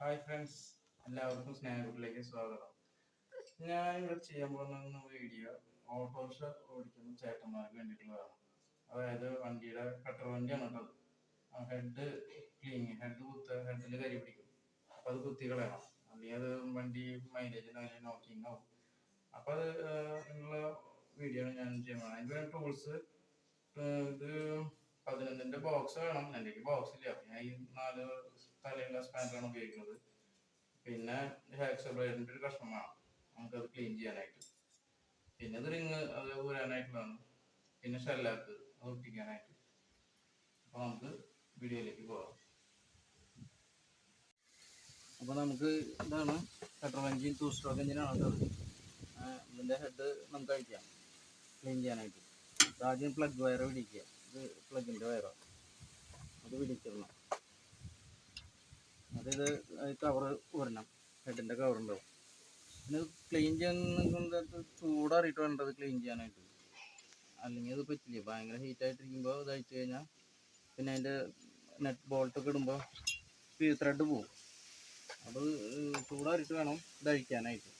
Hi friends എല്ലാവർക്കും സ്നേഹത്തിലേക്ക് സ്വാഗതം. ഞാൻ ഇവിടെ ചെയ്യാൻ പോകുന്ന വീഡിയോ ഓട്ടോറിക്ഷ ഓടിക്കുന്ന ചേട്ടന്മാർക്ക് വേണ്ടിയിട്ടുള്ളതാണ്. അതായത് വണ്ടിയുടെ കട്ടർ വണ്ടിയാണ് കേട്ടത് ഹെഡ് ക്ലീനിങ് ഹെഡ് കുത്ത ഹെഡിൽ കരി പിടിക്കും. അപ്പോൾ അത് കുത്തി കളയണം. അല്ലെങ്കിൽ അത് വണ്ടി മൈലേജിന് അതിന് നോക്കിങ് ആവും. അപ്പോൾ അത് ഉള്ള വീഡിയോ ആണ് ഞാൻ ചെയ്യുന്നത് അതിന്റെ ടൂൾസ് ഇത് പതിനൊന്നിന്റെ ബോക്സ് വേണം. എന്റെ ബോക്സ് ഇല്ല. ഞാൻ ഈ നാല് തലയുള്ള സ്പാനറാണ് ഉപയോഗിക്കുന്നത്. പിന്നെ ഹാക്സർ ബ്ലേഡിന്റെ ഒരു കഷ്ണം വേണം നമുക്കത് ക്ലീൻ ചെയ്യാനായിട്ട്. പിന്നെ ഇത് റിങ് അത് ഊരാനായിട്ടുള്ളതാണ് പിന്നെ ഷെല്ലാക്ക് അത് ഒട്ടിക്കാനായിട്ട്. അപ്പോൾ നമുക്ക് വീഡിയോയിലേക്ക് പോകാം. അപ്പോൾ നമുക്ക് ഇതാണ് പെട്രോൾ എഞ്ചിൻ ടൂ സ്ട്രോക്ക് എഞ്ചിനാണ് കേട്ടത് ഇതിന്റെ ഹെഡ് നമുക്ക് അഴിക്കാം. ക്ലീൻ ചെയ്യാനായിട്ട്. ആദ്യം പ്ലഗ് വയർ പിടിക്കുക. ഇത് പ്ലഗിന്റെ വയറാണ് അത് പിടിച്ചിടണം. അതായത് കവർ വരണം. ഹെഡിന്റെ കവർ ഉണ്ടാവും. പിന്നെ ക്ലീൻ ചെയ്യുന്ന ചൂടാറിയിട്ട് വേണ്ടത് ക്ലീൻ ചെയ്യാനായിട്ട്. അല്ലെങ്കിൽ അത് പറ്റില്ല. ഭയങ്കര ഹീറ്റ് ആയിട്ടിരിക്കുമ്പോൾ ഇത് അഴിച്ചു കഴിഞ്ഞാൽ പിന്നെ അതിന്റെ നെറ്റ് ബോൾട്ടൊക്കെ ഇടുമ്പോൾ ത്രെഡ് പോവും. അപ്പോൾ ചൂടാറിയിട്ട് വേണം ഇത് അഴിക്കാനായിട്ട്.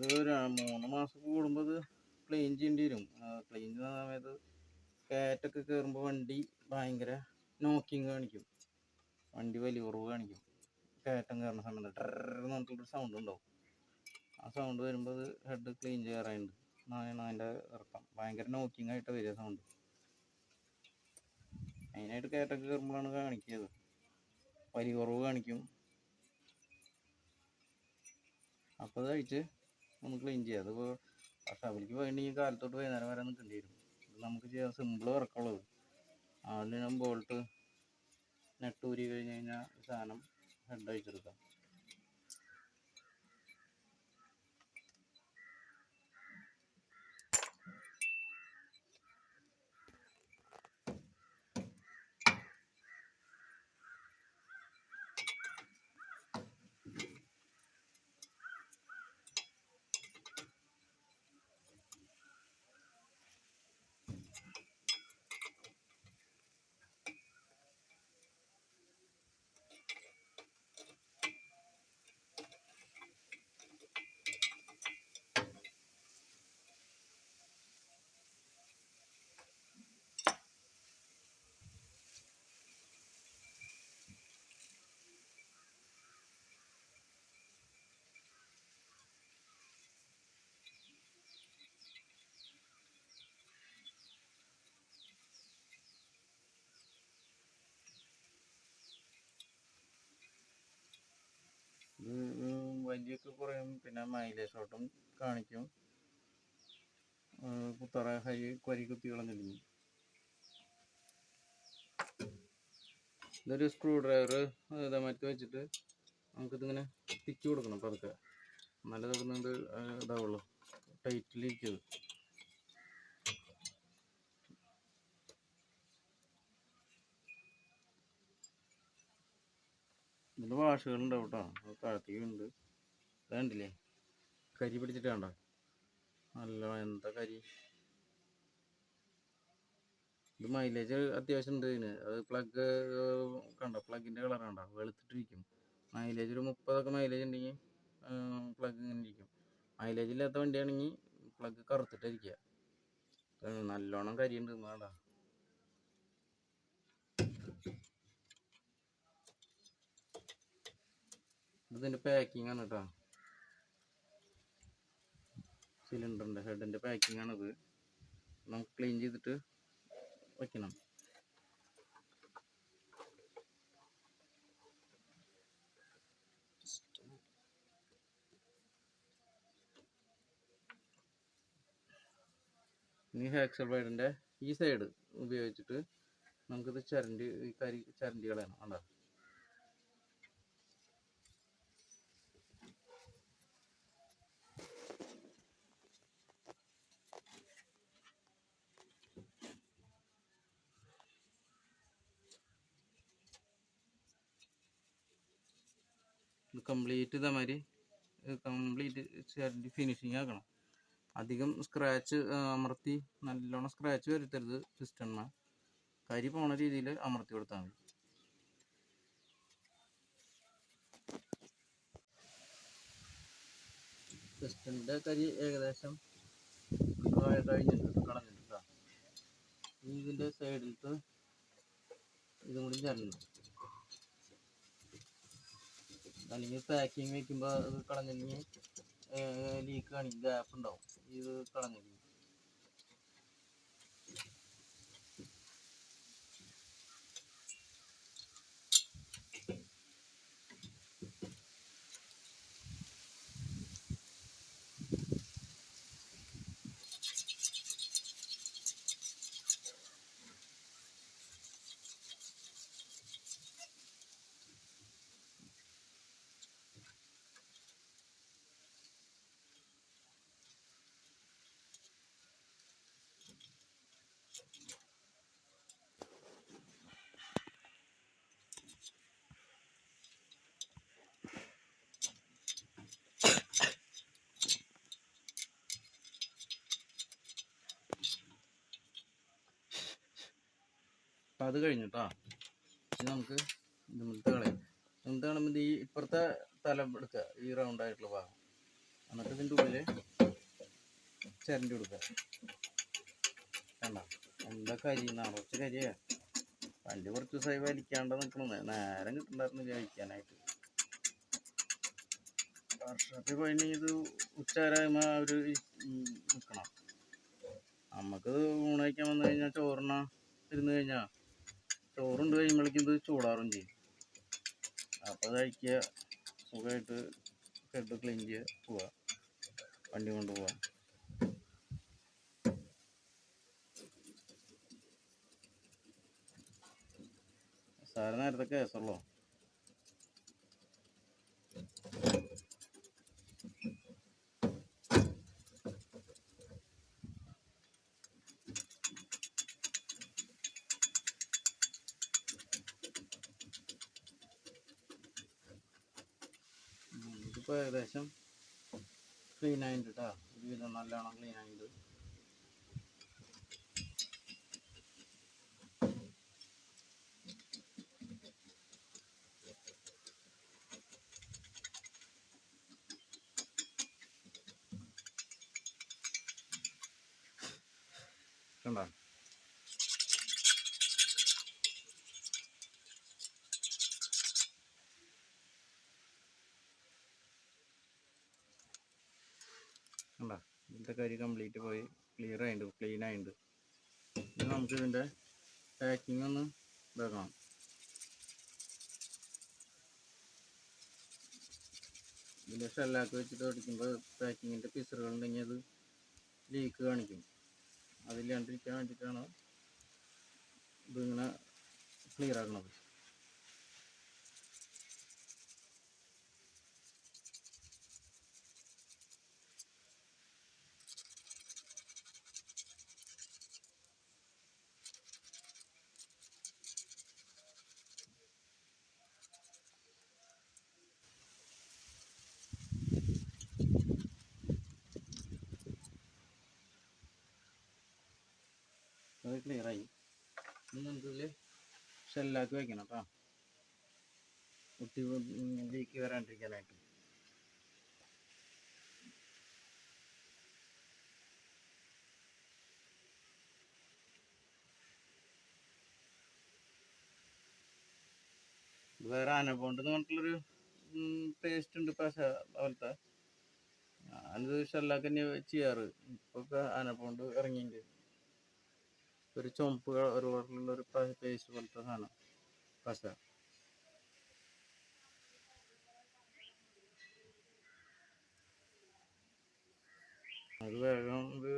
ഒരു മൂന്ന് മാസം കൂടുമ്പോൾ ഇത് ക്ലീൻ ചെയ്യേണ്ടി വരും. ക്ലീൻ ചെയ്യുന്ന സമയത്ത് കയറ്റൊക്കെ കയറുമ്പോൾ വണ്ടി ഭയങ്കര നോക്കിങ് കാണിക്കും. വണ്ടി വലിയ കുറവ് കാണിക്കും. കയറ്റം കയറുന്ന സമയത്ത് ട്രെന്ന് പറഞ്ഞിട്ടൊരു സൗണ്ട് ഉണ്ടാവും. ആ സൗണ്ട് വരുമ്പോൾ അത് ഹെഡ് ക്ലീൻ ചെയ്യാറുണ്ട് എന്നാണ് അതിന്റെ ഇറക്കം ഭയങ്കര നോക്കിങ് ആയിട്ട് വരിക സൗണ്ട് മെയിനായിട്ട് കയറ്റൊക്കെ കയറുമ്പോഴാണ് കാണിക്കുന്നത് വലിയ കുറവ് കാണിക്കും. അപ്പോൾ അത് കഴിച്ച് ഒന്ന് ക്ലീൻ ചെയ്യാം. അതിപ്പോൾ വേണ്ടി പോയിട്ടുണ്ടെങ്കിൽ കാലത്തോട്ട് വൈകുന്നേരം വരെ നിൽക്കേണ്ടി വരും. ഇത് നമുക്ക് ചെയ്യാൻ സിമ്പിൾ വർക്കുള്ളത് ആദ്യം ബോൾട്ട് നെട്ട് ഊരി കഴിഞ്ഞ് കഴിഞ്ഞാൽ സാധനം ഹെഡ് അഴിച്ചെടുക്കാം ഇത് വലിയൊക്കെ കുറയും. പിന്നെ മൈലേജ് ഷോട്ടും കാണിക്കും. കുത്തറ ഹൈ കൊരി കുത്തികളും കളഞ്ഞിരിക്കും ഇതൊരു സ്ക്രൂ ഡ്രൈവർ ഇതേമാറ്റി വെച്ചിട്ട് നമുക്കിതിങ്ങനെ തിക്കി കൊടുക്കണം പതുക്കെ. എന്നാലേ തുടങ്ങുന്നത് ഇതാവുള്ളൂ. ടൈറ്റിലിരിക്കുന്നത് ഇതിന് വാഷുകളുണ്ടാവും കേട്ടോ താഴത്തേക്കുണ്ട് വേണ്ടില്ലേ കരി പിടിച്ചിട്ട് കണ്ടോ? നല്ല എന്താ കരി? ഇത് മൈലേജ് അത്യാവശ്യം ഉണ്ട് ഇതിന്. അത് പ്ലഗ് കണ്ടോ? പ്ലഗിന്റെ കളർ കണ്ടോ? വെളുത്തിട്ടിരിക്കും. മൈലേജ് ഒരു മുപ്പതൊക്കെ മൈലേജ് ഉണ്ടെങ്കിൽ പ്ലഗ് ഇങ്ങനെ ഇരിക്കും. മൈലേജ് ഇല്ലാത്ത വണ്ടിയാണെങ്കിൽ പ്ലഗ് കറുത്തിട്ടിരിക്കുക. നല്ലോണം കരിയുണ്ട് വേണ്ട ഇതിന്റെ പാക്കിംഗ് ആണ് കേട്ടോ സിലിണ്ടറിന്റെ ഹെഡിന്റെ പാക്കിംഗ് ആണിത്. നമുക്ക് ക്ലീൻ ചെയ്തിട്ട് വയ്ക്കണം ഇനി ഹാക്സൽ ബൈഡിന്റെ ഈ സൈഡ് ഉപയോഗിച്ചിട്ട് നമുക്കിത് ചരണ്ടി ഈ കരി ചരണ്ടി കളയണം കണ്ടോ കംപ്ലീറ്റ് ഇതേമാതിരി കംപ്ലീറ്റ് ഫിനിഷിങ് ആക്കണം. അധികം സ്ക്രാച്ച് അമർത്തി നല്ലോണം സ്ക്രാച്ച് വരുത്തരുത് പിസ്റ്റൺമ കരി പോണ രീതിയിൽ അമർത്തി കൊടുത്താൽ മതി. പിസ്റ്റണിന്റെ കരി ഏകദേശം കഴിഞ്ഞിട്ടുണ്ട് കളഞ്ഞിട്ടുണ്ട് ഇതിന്റെ സൈഡിലത്തെ ഇതും കൂടി ചേരണം അല്ലെങ്കിൽ പാക്കിങ് വെക്കുമ്പോൾ അത് കളഞ്ഞില്ലെങ്കിൽ ലീക്ക് കാണിക്കും ഗ്യാപ്പ് ഉണ്ടാവും. ഇത് കളഞ്ഞില്ലെങ്കിൽ അത് കഴിഞ്ഞു കേട്ടോ ഇനി നമുക്ക് ഇതുമത്തെ കളയാം. ഇതുമത്തെ കളയുമ്പോൾ ഈ ഇപ്പുറത്തെ തല എടുക്കുക. ഈ റൗണ്ട് ആയിട്ടുള്ള ഭാഗം. എന്നിട്ട് ഇതിന്റെ ഉള്ളിൽ ചിരണ്ടി കൊടുക്കുക. വേണ്ട എന്താ കരി നിറച്ച് കരിയാ. വണ്ടി കുറച്ച് ദിവസമായി വലിക്കാണ്ട് നിൽക്കണത് നേരം കിട്ടുന്നുണ്ടായിരുന്നില്ല കഴിക്കാനായിട്ട്. വർഷത്തിൽ കഴിഞ്ഞ് ഇത് ഉച്ചവരാകുമ്പോൾ അവർ നിൽക്കണം നമുക്ക് ഊണ് കഴിക്കാൻ വന്നു കഴിഞ്ഞാൽ ചോറിന ഇരുന്ന് കഴിഞ്ഞാൽ ചോറുണ്ട് കഴിയുമ്പോഴേക്കും ഇത് ചൂടാറും ചെയ്യും. അപ്പോൾ കഴിക്കുക. സുഖമായിട്ട് ഹെഡ് ക്ലീൻ ചെയ്യുക. പോവുക. വണ്ടി കൊണ്ട് പോവാം സാറ് നേരത്തെ കേസുള്ളൂ ഇതിപ്പോൾ ഏകദേശം ക്ലീൻ ആയിട്ടുണ്ട് കേട്ടോ ഒരുവിധം നല്ലോണം ക്ലീൻ ആയിട്ടുണ്ട് കണ്ടോ കണ്ടോ ഇതിന്റെ കരി കംപ്ലീറ്റ് പോയി. ക്ലിയർ ആയിട്ടുണ്ട് ക്ലീൻ ആയിട്ടുണ്ട് ഇനി നമുക്ക് ഇതിന്റെ പാക്കിംഗ് ഒന്ന് ഇതാക്കണം. ഇതിന്റെ ഷെല്ലാക്ക് വെച്ചിട്ട് ഓടിക്കുമ്പോൾ പാക്കിങ്ങിന്റെ പിസറുകൾ ഉണ്ടെങ്കിൽ അത് ലീക്ക് കാണിക്കും. അതില്ലാണ്ടിരിക്കാൻ വേണ്ടിയിട്ടാണ് ഇതിങ്ങനെ ക്ലിയർ ആക്കണത്. അത് ക്ലിയർ ആയി. ഇനി നമുക്കിതിൽ ഷെല്ലാക്കി വെക്കണം കേട്ടോ കുട്ടി ലീക്ക് വരാണ്ടിരിക്കാനായിട്ട്. വേറെ ആനബോണ്ട് എന്ന് പറഞ്ഞിട്ടുള്ളൊരു ടേസ്റ്റ് ഉണ്ട് പശ പോലത്തെ ഞാനിത് ഷെല്ലാക്ക് തന്നെ ചെയ്യാറ്. ഇപ്പൊ ആനപോണ്ട് ഇറങ്ങിയിട്ടുണ്ട് ഒരു ചുമപ്പ് ഒരു കളറിലുള്ള ഒരു പേസ്റ്റ് പോലത്തെ സാധനം പശ. അത് വേഗം ഇത്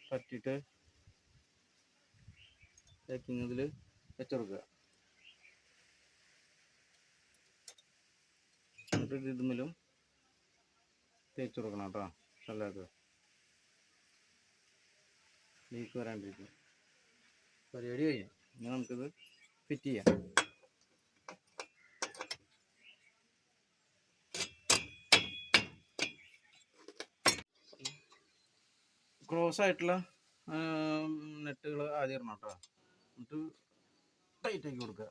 പറ്റിയിട്ട് പാക്കിങ് ഇതിൽ വെച്ചുകൊടുക്കുക എന്നിട്ട് ഇതിലും തേച്ചു കൊടുക്കണം കേട്ടോ ഷെല്ലാക്ക് ലീക്ക് വരാണ്ടിരിക്കും പരിപാടി കഴിയാം ഇനി നമുക്കിത് ഫിറ്റ് ചെയ്യാം. ക്ലോസ് ആയിട്ടുള്ള നെറ്റുകൾ ആദ്യം ഇടണം കേട്ടോ. എന്നിട്ട് ടൈറ്റാക്കി കൊടുക്കുക.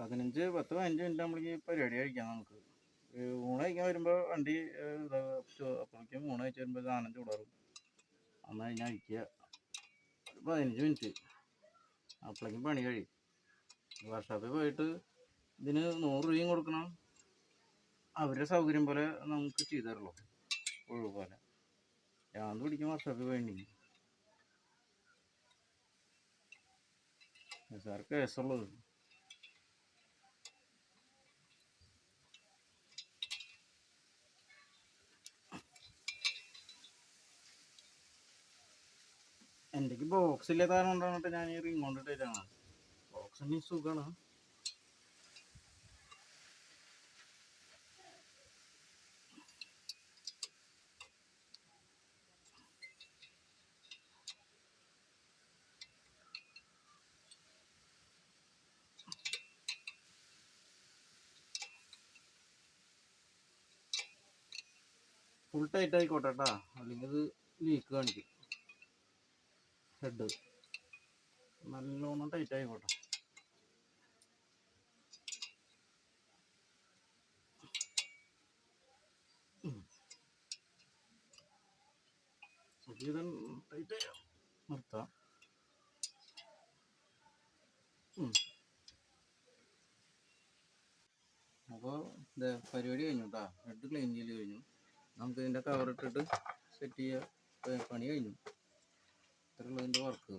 പതിനഞ്ച് പത്ത് പതിനഞ്ച് മിനിറ്റ് നമ്മളേക്ക് പരിപാടി കഴിക്കാം നമുക്ക്. ഊണ് കഴിക്കാൻ വരുമ്പോൾ വണ്ടി അപ്പോഴേക്കും ഊണ് കഴിച്ച് വരുമ്പോൾ സാധനം ചൂടാറും. അന്ന് കഴിഞ്ഞാൽ കഴിക്കുക ഒരു പതിനഞ്ച് മിനിറ്റ്. അപ്പോഴേക്കും പണി കഴിയും. വർഷോപ്പിൽ പോയിട്ട് ഇതിന് നൂറ് രൂപയും കൊടുക്കണം. അവരുടെ സൗകര്യം പോലെ നമുക്ക് ചെയ്തു തരുള്ളൂ. ഒഴിവ് പോലെ. ഞാൻ പിടിക്കും വർഷോപ്പിൽ പോയി സാർ കേസുള്ളത്. എന്റെ ബോക്സ് ഇല്ലാത്ത കാരണം ഞാൻ ഈ റിംഗ് കൊണ്ടിട്ടാണ് ബോക്സ് ഉണ്ടെങ്കിൽ സുഖമാണ് ഫുൾ ടൈറ്റ് ആയിക്കോട്ടെ കേട്ടാ അല്ലെങ്കിൽ ഇത് ലീക്ക് കാണിക്കും. ഹെഡ് നല്ലോണം ടൈറ്റ് ആയിക്കോട്ടെ. ഇത് ടൈറ്റ് നിർത്താം. അപ്പോൾ പരിപാടി കഴിഞ്ഞു കേട്ടോ ഹെഡ് ക്ലീൻ ചെയ്ത് കഴിഞ്ഞു. നമുക്ക് ഇതിന്റെ കവർ ഇട്ടിട്ട് സെറ്റ് ചെയ്യുക പണി കഴിഞ്ഞു. ഇത്രയുള്ള ഇതിന്റെ വർക്ക്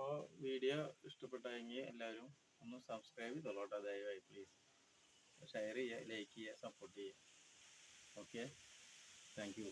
അപ്പോൾ വീഡിയോ ഇഷ്ടപ്പെട്ടെങ്കിൽ എല്ലാവരും ഒന്ന് സബ്സ്ക്രൈബ് ചെയ്തോളൂ ദയവായി പ്ലീസ് ഷെയർ ചെയ്യുക ലൈക്ക് ചെയ്യുക സപ്പോർട്ട് ചെയ്യുക. Okay thank you